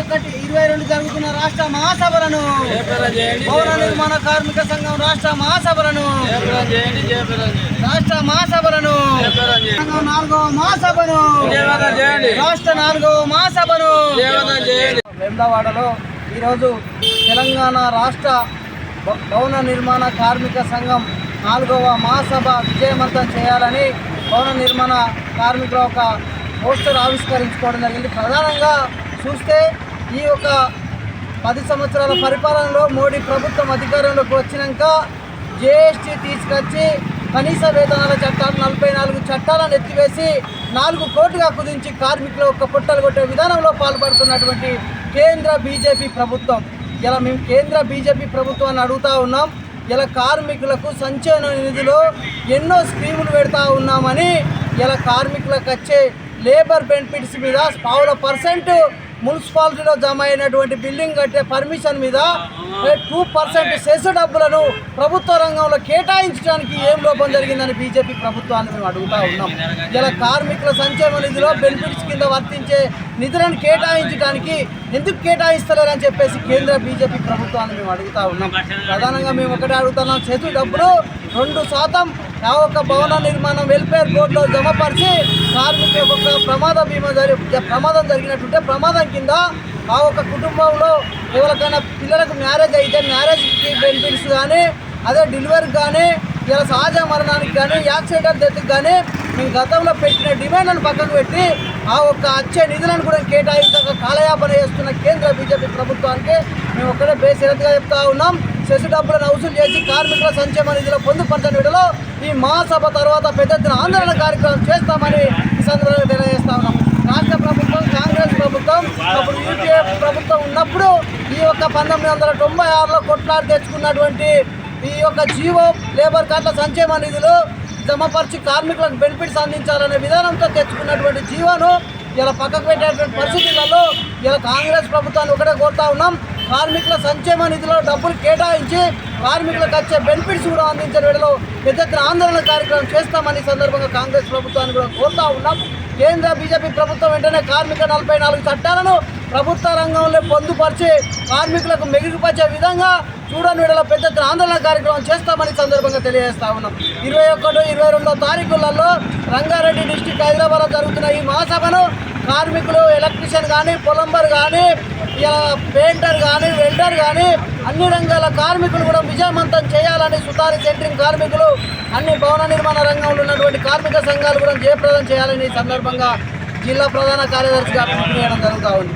ఒకటి ఇరవై రెండు జరుగుతున్న రాష్ట్ర మహాసభలను పౌర నిర్మాణ కార్మిక సంఘం రాష్ట్ర మహాసభలను రాష్ట్ర మహాసభలను నాలుగవ మహాసభను రాష్ట్ర నాలుగవ మహాసభను. జయప్రదం ఈరోజు తెలంగాణ రాష్ట్ర భ- భవన నిర్మాణ కార్మిక సంఘం నాలుగవ మహాసభ విజయవంతం చేయాలని భవన నిర్మాణ కార్మికుల ఒక పోస్టర్ ఆవిష్కరించుకోవడం జరిగింది. ప్రధానంగా చూస్తే ఈ యొక్క పది సంవత్సరాల పరిపాలనలో మోడీ ప్రభుత్వం అధికారంలోకి వచ్చినాక జిఎస్టీ తీసుకొచ్చి కనీస వేతనాల చట్టాలు నలభై నాలుగు చట్టాలను ఎత్తివేసి నాలుగు కోట్లుగా కుదించి కార్మికులు ఒక పుట్టలు కొట్టే విధానంలో పాల్పడుతున్నటువంటి కేంద్ర బీజేపీ ప్రభుత్వం. ఇలా మేము కేంద్ర బీజేపీ ప్రభుత్వాన్ని అడుగుతా ఉన్నాం. ఇలా కార్మికులకు సంచలన నిధిలో ఎన్నో స్కీములు పెడతా ఉన్నామని ఇలా కార్మికులకు వచ్చే లేబర్ బెనిఫిట్స్ మీద పావుల పర్సెంట్ మున్సిపాలిటీలో జమ అయినటువంటి బిల్డింగ్ కట్టే పర్మిషన్ మీద టూ పర్సెంట్ సెస్ డబ్బులను ప్రభుత్వ రంగంలో కేటాయించడానికి ఏం లోపం జరిగిందని బీజేపీ ప్రభుత్వాన్ని మేము అడుగుతా ఉన్నాం. ఇలా కార్మికుల సంక్షేమ నిధిలో బెనిఫిట్స్ కింద వర్తించే నిధులను కేటాయించడానికి ఎందుకు కేటాయిస్తలేరని చెప్పేసి కేంద్ర బీజేపీ ప్రభుత్వాన్ని మేము అడుగుతా ఉన్నాం. ప్రధానంగా మేము ఒకటే అడుగుతున్నాం చేతు డబ్బులు రెండు శాతం ఆ ఒక్క భవన నిర్మాణం వెల్ఫేర్ బోర్డులో జమపరిచి కార్మికు ఒక ప్రమాద బీమా జరి ప్రమాదం జరిగినట్టుంటే ప్రమాదం కింద ఆ ఒక్క కుటుంబంలో ఎవరికైనా పిల్లలకు మ్యారేజ్ అయితే మ్యారేజ్కి బెనిఫిట్స్ కానీ అదే డెలివరీ కానీ ఇలా సహజ మరణానికి కానీ యాక్సిడెంట్ డెత్కి కానీ మేము గతంలో పెట్టిన డిమాండ్లను పక్కకు పెట్టి ఆ ఒక్క వచ్చే నిధులను కూడా కేటాయించక కాలయాపన చేస్తున్న కేంద్ర బీజేపీ ప్రభుత్వానికి మేము ఒక్కడే బేసిరత్గా చెప్తా ఉన్నాం. సెస్ డబ్బులను వసూలు చేసి కార్మికుల సంక్షేమ నిధిలో పొందుపరచని విడలో ఈ మహాసభ తర్వాత పెద్ద ఎత్తున ఆందోళన కార్యక్రమం చేస్తామని ఈ సందర్భంగా తెలియజేస్తా ఉన్నాం. రాష్ట్ర ప్రభుత్వం కాంగ్రెస్ ప్రభుత్వం అప్పుడు యూపీఏ ప్రభుత్వం ఉన్నప్పుడు ఈ యొక్క పంతొమ్మిది వందల తొంభై ఆరులో కొట్లాడి తెచ్చుకున్నటువంటి ఈ యొక్క జీవో లేబర్ కార్డుల సంక్షేమ నిధులు జమపరిచి కార్మికులకు బెనిఫిట్స్ అందించాలనే విధానంతో తెచ్చుకున్నటువంటి జీవోను ఇలా పక్కకు పెట్టేటువంటి పరిస్థితులలో ఇలా కాంగ్రెస్ ప్రభుత్వాన్ని ఒకటే కోరుతా ఉన్నాం. కార్మికుల సంక్షేమ నిధిలో డబ్బులు కేటాయించి కార్మికులకు వచ్చే బెనిఫిట్స్ కూడా అందించిన వేళలో పెద్ద ఎత్తున ఆందోళన కార్యక్రమం చేస్తామని సందర్భంగా కాంగ్రెస్ ప్రభుత్వాన్ని కూడా కోరుతా ఉన్నాం. కేంద్ర బీజేపీ ప్రభుత్వం వెంటనే కార్మిక నలభై నాలుగు చట్టాలను ప్రభుత్వ రంగంలో పొందుపరిచి కార్మికులకు మెరుగుపరిచే విధంగా చూడని విడల పెద్ద ఎత్తున ఆందోళన కార్యక్రమం చేస్తామని సందర్భంగా తెలియజేస్తా ఉన్నాం. ఇరవై ఒకటి ఇరవై రెండో తారీఖులలో రంగారెడ్డి డిస్టిక్ హైదరాబాద్లో జరుగుతున్న ఈ మహాసభను కార్మికులు ఎలక్ట్రీషియన్ కానీ పొలంబర్ కానీ ఇలా పెయింటర్ కానీ వెల్డర్ కానీ అన్ని రంగాల కార్మికులు కూడా విజయవంతం చేయాలని సుతారి సెంట్రింగ్ కార్మికులు అన్ని భవన నిర్మాణ రంగంలో ఉన్నటువంటి కార్మిక సంఘాలు కూడా జయప్రదం చేయాలని ఈ సందర్భంగా జిల్లా ప్రధాన కార్యదర్శిగా పిలుపు జరుగుతూ ఉంది.